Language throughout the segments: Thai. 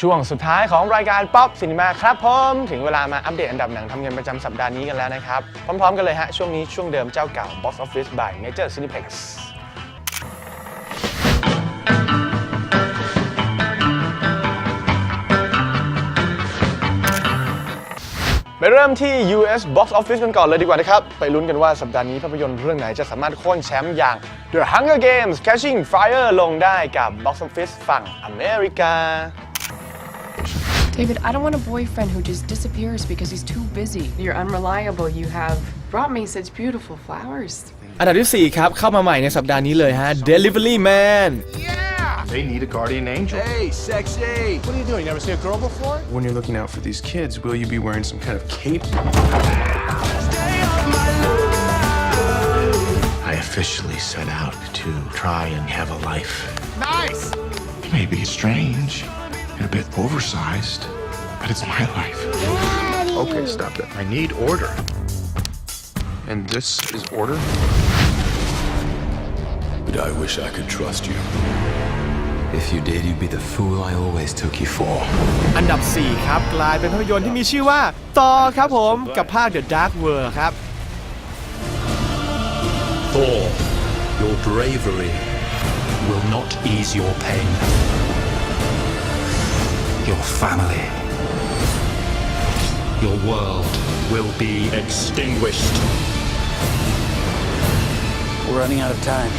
ช่วงสุดท้ายของรายการ Pop Cinema ครับผมถึงเวลามาอัปเดตอันดับหนังทำเงินประจำสัปดาห์นี้กันแล้วนะครับ พร้อมๆกันเลยฮะ ช่วงนี้ช่วงเดิมเจ้าเก่า Box Office by Major Cineplex ไปเริ่มที่ US Box Office กันก่อนเลยดีกว่านะครับ ไปลุ้นกันว่าสัปดาห์นี้ภาพยนตร์เรื่องไหนจะสามารถโค่นแชมป์อย่าง The Hunger Games Catching Fire ลงได้กับ Box Office ฝั่งอเมริกา David, I don't want a boyfriend who just disappears because he's too busy. You're unreliable. You have brought me such beautiful flowers. อันดับที่ 4 ครับ เข้ามาใหม่ในสัปดาห์นี้เลยฮะ Delivery Man They need a guardian angel. Hey, sexy! What are you doing? You never see a girl before? When you're looking out for these kids, will you be wearing some kind of cape? I officially set out to try and have a life. Nice! Maybe it's strange and a bit oversized, but it's my life. Okay, stop that. I need order. And this is order? But I wish I could trust you. If you did, you'd be the fool I always took you for. อันดับ 4 ครับ กลายเป็นภาพยนตร์ที่มีชื่อว่า ต่อครับผม กับภาค The Dark World ครับ Thor, your bravery will not ease your pain. Your family, your world will be extinguished. We're running out of time.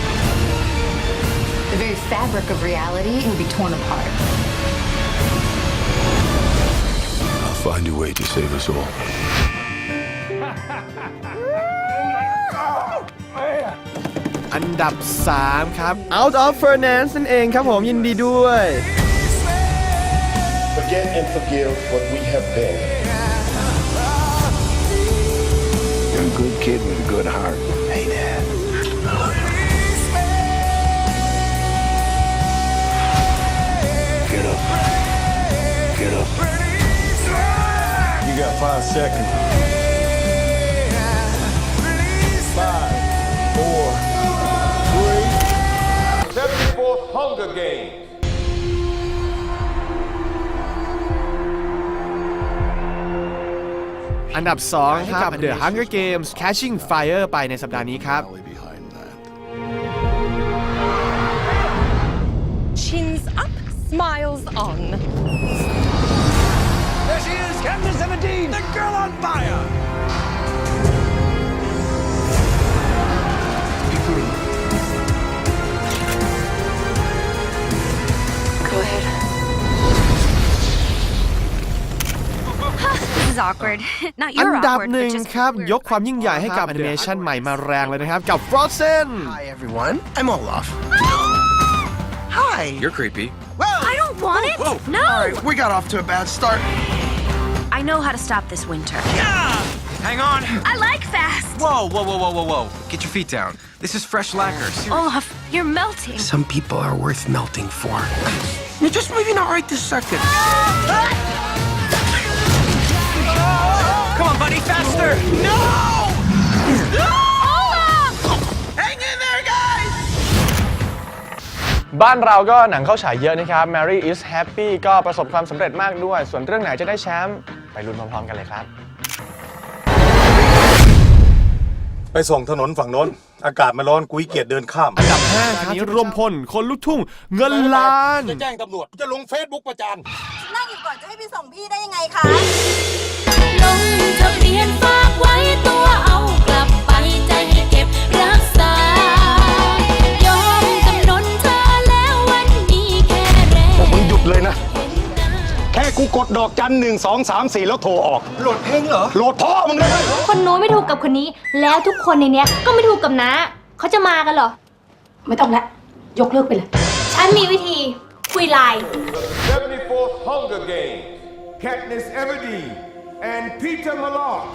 The very fabric of reality will be torn apart. I'll find a way to save us all. อันดับ 3 ครับ Out of Furnace นั่นเองครับผมยินดีด้วย Forget and forgive what we have been. You're a good kid with a good heart. Hey, Dad. I love you. Get up. Get up. You got five seconds. Five, four, three. 74th Hunger Games. อันดับ2ครับ The Hunger Games Catching Fire ไปในสัปดาห์นี้ครับ behind that. Chins up, smiles on. There she is, Captain 17! The girl on fire! is awkward. Not อัน you're ดับ awkward, หนึ่ but ง just ครับ weird ยกความยิ่งใหญ่ให้กับแอนิเมชันใหม่มาแรงเลยนะครับ กับ Frozen Hi, everyone. I'm Olaf. Hi. You're creepy. I don't want it. No. All right, we got off to a bad start. I know how to stop this winter. Hang on! I like fast. Whoa, whoa, whoa, whoa, whoa, whoa. Get your feet down. This is fresh lacquer. Olaf, you're melting. Some people are worth melting for. You're just maybe not right this second. Come On, buddy, faster! No! Hang in there, guys! บ้านเราก็หนังเข้าฉายเยอะนะครับ Mary is Happy ก็ประสบความสำเร็จมากด้วย ส่วนเรื่องไหนจะได้แชมป์ไปลุ้นพร้อมๆกันเลยครับ ไปส่งถนนฝั่งโน้น อากาศมันร้อนกุ้ยเกียจเดินข้าม อันดับ5ครับรวมพล คนลูกทุ่ง เงินล้าน จะแจ้งตำรวจ จะลงเฟซบุ๊กประจาน นั่งอยู่ก่อนจะให้ไปส่งพี่ได้ยังไงคะลงทะ เบียนฝากไว้ตัวเอากลับไปใจให้เก็บรักษายอมจำนนเธอแล้ววันนี้แค่แรกมึงหยุดเลยนะ แค่กูกดดอกจันหนึ่งสองสามสี่แล้วโทรออก โหลดเพลงเหรอ โหลดพ่อมึงเลย คนโน้นไม่ถูกกับคนนี้ แล้วทุกคนในเนี้ยก็ไม่ถูกกับน้าเขาจะมากันเหรอ ไม่ต้องละ ยกเลิกไปเลยฉันมีวิธี คุยไลน์ 74th Hunger Games. Katniss Everdeen and Peter Malak.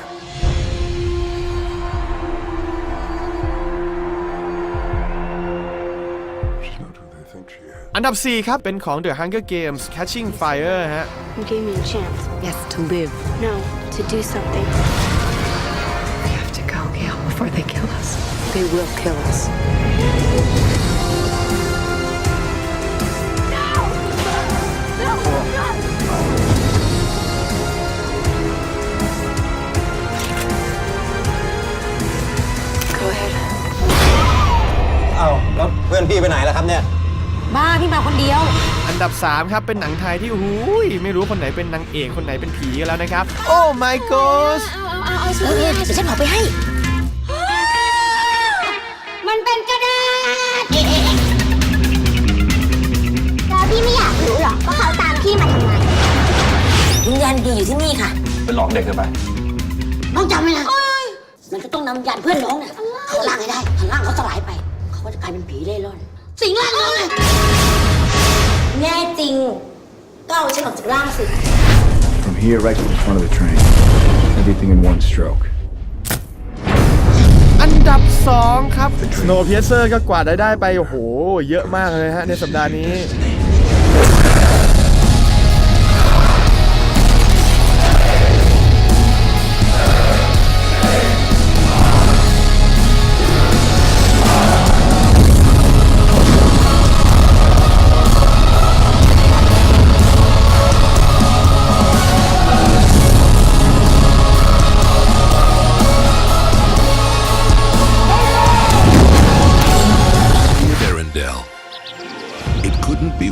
อันดับ 4 ครับ เป็นของ The Hunger Games Catching Fire ฮะ You gave me a chance. Yes, to live. No, to do something. We have to go, Gail, before they kill us. They will kill us. พี่มาคนเดียว อันดับ 3 ครับเป็นหนังไทยที่หูยไม่รู้คนไหนเป็นนางเอกคนไหนเป็นผีกันแล้วนะครับ โอ้ my god เอาเอาเอาเออเดี๋ยวฉันเอาไปให้ มันเป็นกระดาษเอ๊ะเอ๊ะเอ๊ะแล้วพี่ไม่อยากรู้หรอว่าเขาตามพี่มาทำไมวิญญาณดีอยู่ที่นี่ค่ะ เป็นหลอกเด็กกันไปน้องจำไว้นะ มันก็ต้องนำวิญญาณเพื่อนน้องเนี่ยเข้าร่างให้ได้ถ้าร่างเขาสลายไป เขาก็จะกลายเป็นผีเล่ร่อน สิงร่างน้องไงแน่จริง ก็เอาฉันออกจากร่างสิ From here right to the front of the train. Everything in one stroke. อันดับ 2 ครับ Snowpiercer ก็กวาดรายได้ไป โอ้โห เยอะมากเลยฮะ ในสัปดาห์นี้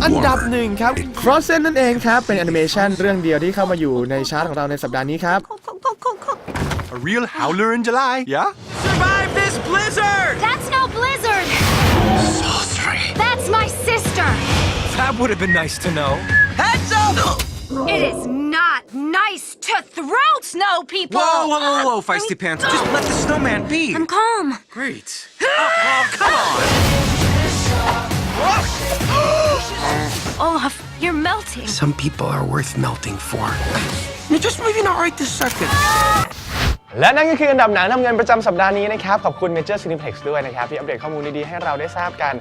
อันดับ warmer. หนึ่งครับ Frozen นั่นเองครับ เป็นแอนิเมชันเรื่องเดียวที่เข้ามาอยู่ในชาร์ตของเราในสัปดาห์นี้ครับ A real howler in July, yeah? Survive this blizzard! That's no blizzard That's my sister That would have been nice to know. Heads up! It is not nice to throw snow people Whoa, whoa, whoa, whoa, feisty pants. Just let the snowman be. I'm calm Great. Oh, oh, come on. Olaf, you're melting Some people are worth melting for. You're just maybe not right this second. และนั่นก็คืออันดับหนังนำเงินประจำสัปดาห์นี้นะครับ ขอบคุณ Major Cineplex ด้วยนะครับ ที่อัปเดตข้อมูลดี ๆ ให้เราได้ทราบกัน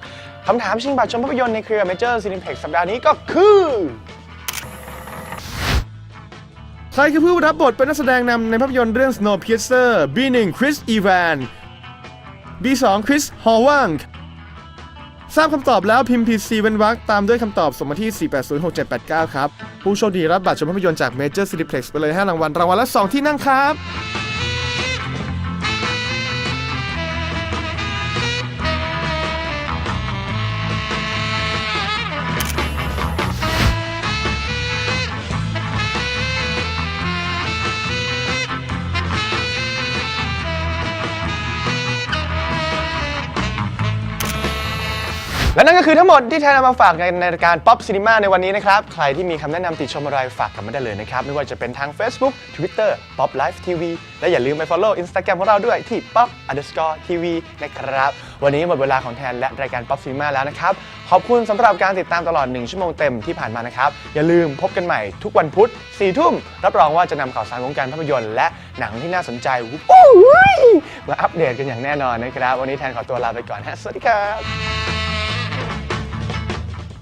คำถามชิงบัตรชมภาพยนตร์ในเครือ Major Cineplex สัปดาห์นี้ก็คือ ใครคือผู้รับบทเป็นนักแสดงนำในภาพยนตร์เรื่อง Snowpiercer B1 Chris Evans B2 Chris Howang ทราบคำตอบแล้วพิมพ์ PC เว้นวรรคตามด้วยคำตอบส่งมาที่ 4806789 ครับ ผู้โชคดีรับบัตรชมภาพยนตร์จาก Major Cineplex ไปเลย 5 รางวัล รางวัลละ 2 ที่นั่งครับ ก็คือทั้งหมดที่แทนเอามาฝากในรายการ Pop Cinema ในวันนี้นะครับ ใครที่มีคำแนะนำติชมอะไรฝากกันมาได้เลยนะครับ ไม่ว่าจะเป็นทาง Facebook Twitter Pop Life TV และอย่าลืมไป follow Instagram ของเราด้วยที่ pop underscore tv นะครับ วันนี้หมดเวลาของแทนและรายการ Pop Cinema แล้วนะครับ ขอบคุณสำหรับการติดตามตลอด 1 ชั่วโมงเต็มที่ผ่านมานะครับ อย่าลืมพบกันใหม่ทุกวันพุธ4ทุ่มรับรองว่าจะนำข่าวสารวงการภาพยนตร์และหนังที่น่าสนใจมาอัปเดตกันอย่างแน่นอนนะครับ วันนี้แทนขอตัวลาไปก่อนฮะสวัสดีครับ